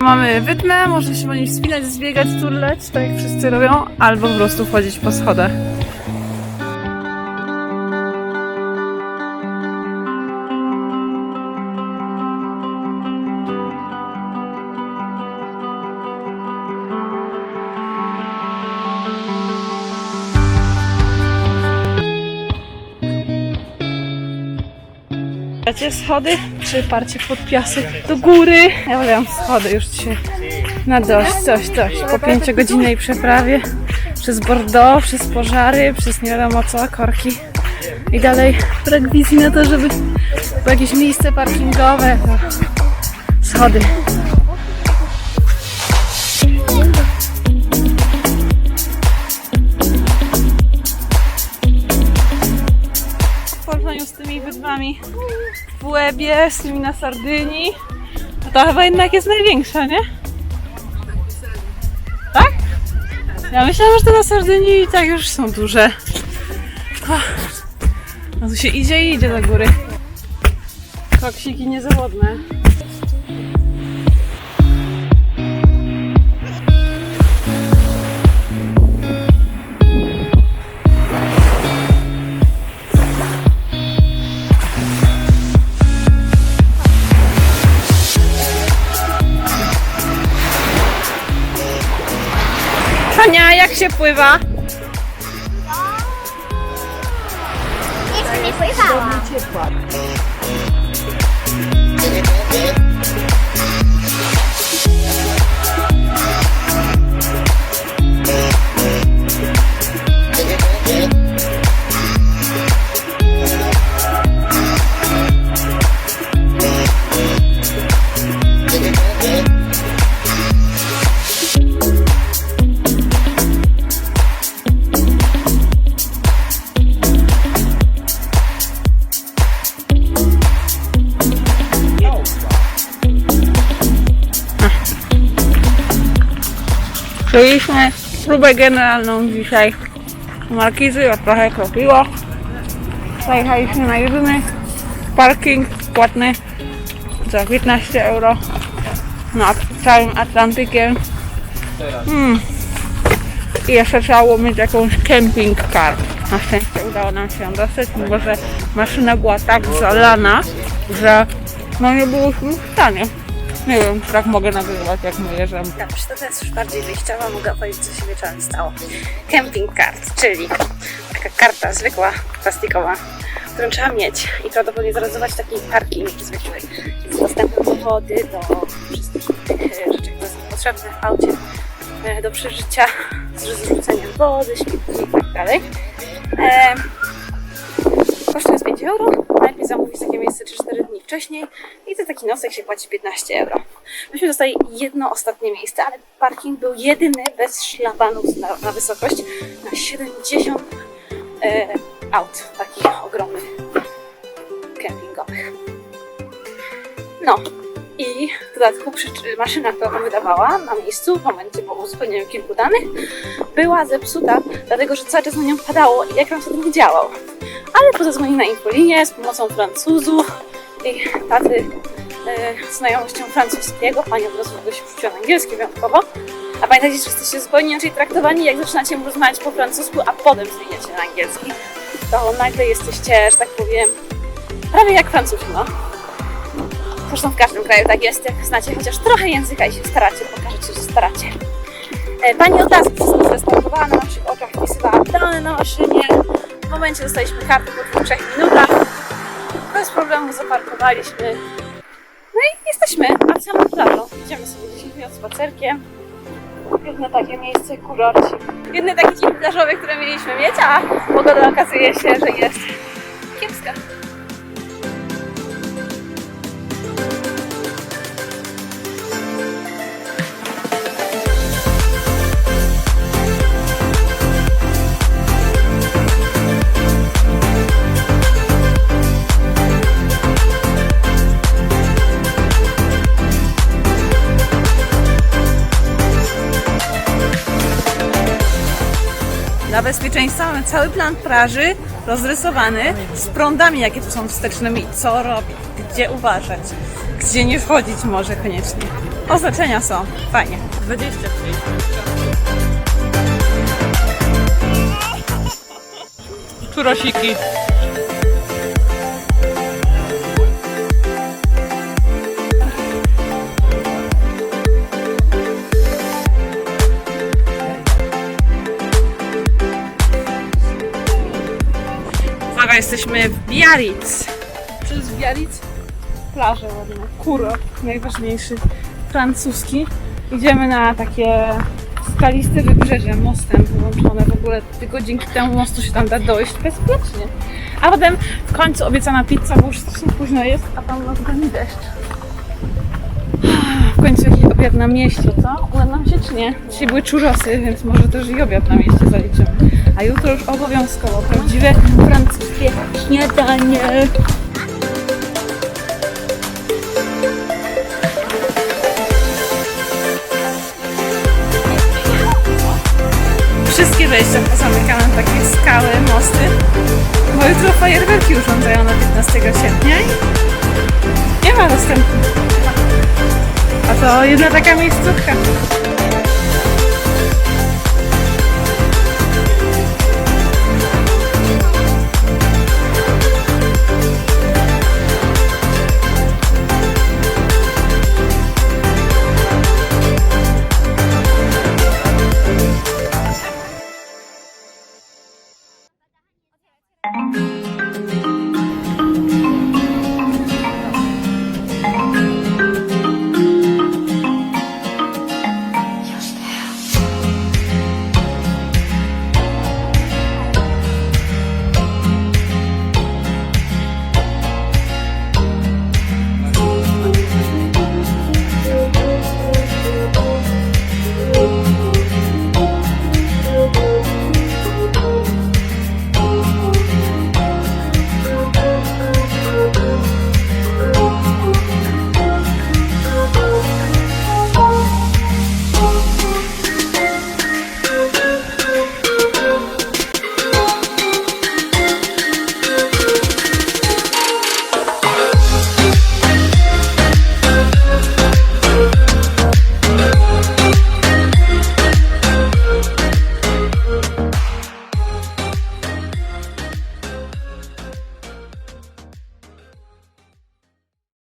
Mamy wydmę, można się po nim wspinać, zbiegać, turlać, tak jak wszyscy robią, albo po prostu wchodzić po schodach. Macie schody, czy parcie pod piasek do góry? Ja wolę schody już dzisiaj na dość, coś, coś. Po pięciogodzinnej przeprawie przez Bordeaux, przez pożary, przez nie wiadomo co, korki i dalej brak wizji na to, żeby było jakieś miejsce parkingowe, to schody. W porównaniu z tymi wydmami w Łebie, z tymi na Sardynii, to ta chyba jednak jest największa, nie? Tak? Ja myślałam, że te na Sardynii i tak już są duże. No tu się idzie i idzie do góry. Koksiki niezawodne. Jak się pływa? Jeszcze nie pływałam. Zrobiliśmy próbę generalną dzisiaj markizy, a trochę kropiło. Zajechaliśmy na jedyny parking płatny za 15 euro nad całym Atlantykiem. Hmm. I jeszcze trzeba było mieć jakąś camping car. Na szczęście udało nam się ją dostać, mimo że maszyna była tak zalana, że no nie byłyśmy w stanie. Nie wiem, tak mogę nagrywać, jak my jeżdżamy. Dobrze, to teraz już bardziej wyjściowa mogę powiedzieć, co się wieczorem stało. Camping card, czyli taka karta zwykła, plastikowa, którą trzeba mieć i prawdopodobnie zarezerwować taki parking zwykły z dostępem do wody, do wszystkich e, rzeczy, które są potrzebne w aucie, e, do przeżycia, z zrzuceniem wody, śmietki i tak dalej. E, Kosztuje jest 5 euro. Najlepiej zamówić takie miejsce 3-4 dni wcześniej i za taki nosek się płaci 15 euro. Myśmy dostali jedno ostatnie miejsce, ale parking był jedyny bez szlabanów na, na wysokość na 70 e, aut, takich ogromnych kempingowych. No i w dodatku maszyna, którą wydawała na miejscu w momencie po uzupełnieniu kilku danych była zepsuta, dlatego że cały czas na nią padało i ekran wtedy nie działał. Ale po zadzwonieniu na infolinię z pomocą Francuzów i taty e, znajomością francuskiego, pani od razu się na angielski wyjątkowo. A pamiętajcie, że jesteście zupełnie inaczej traktowani, jak zaczynacie rozmawiać po francusku, a potem zmieniacie na angielski. To nagle jesteście, że tak powiem, prawie jak Francuzi, no. Zresztą w każdym kraju tak jest, jak znacie chociaż trochę języka i się staracie, pokażecie, że staracie. E, Pani od razu wszystko zrestartowała na naszych oczach, wpisywała dane na maszynie. W momencie dostaliśmy kartę po 2-3 minutach. Bez problemu zaparkowaliśmy. No i jesteśmy nad samą plażą. Idziemy sobie 10 minut spacerkiem. Jedno takie miejsce, kurorcik. Jedny taki dzień plażowy, który mieliśmy mieć, a pogoda okazuje się, że jest kiepska. Dla bezpieczeństwa mamy cały plan plaży rozrysowany z prądami, jakie tu są wstecznymi i co robić, gdzie uważać. gdzie nie wchodzić może koniecznie. Oznaczenia są. Fajnie. 20 Czurosiki. Jesteśmy w Biarritz. Jest Biarritz? Plaże ładne. Kurok, najważniejszy francuski. Idziemy na takie skaliste wybrzeże mostem połączone w ogóle. Tylko dzięki temu mostu się tam da dojść bezpiecznie. A potem w końcu obiecana pizza, bo już późno jest, a tam nas goni deszcz. W końcu jakiś obiad na mieście, co? Nam się czy nie? Dzisiaj były czurosy, więc może też i obiad na mieście zaliczę. A jutro już obowiązkowo prawdziwe francuskie śniadanie. Wszystkie wejścia pozamykane takie skały, mosty. Bo jutro fajerwerki urządzają na 15 sierpnia i nie ma dostępu. A to jedna taka miejscówka.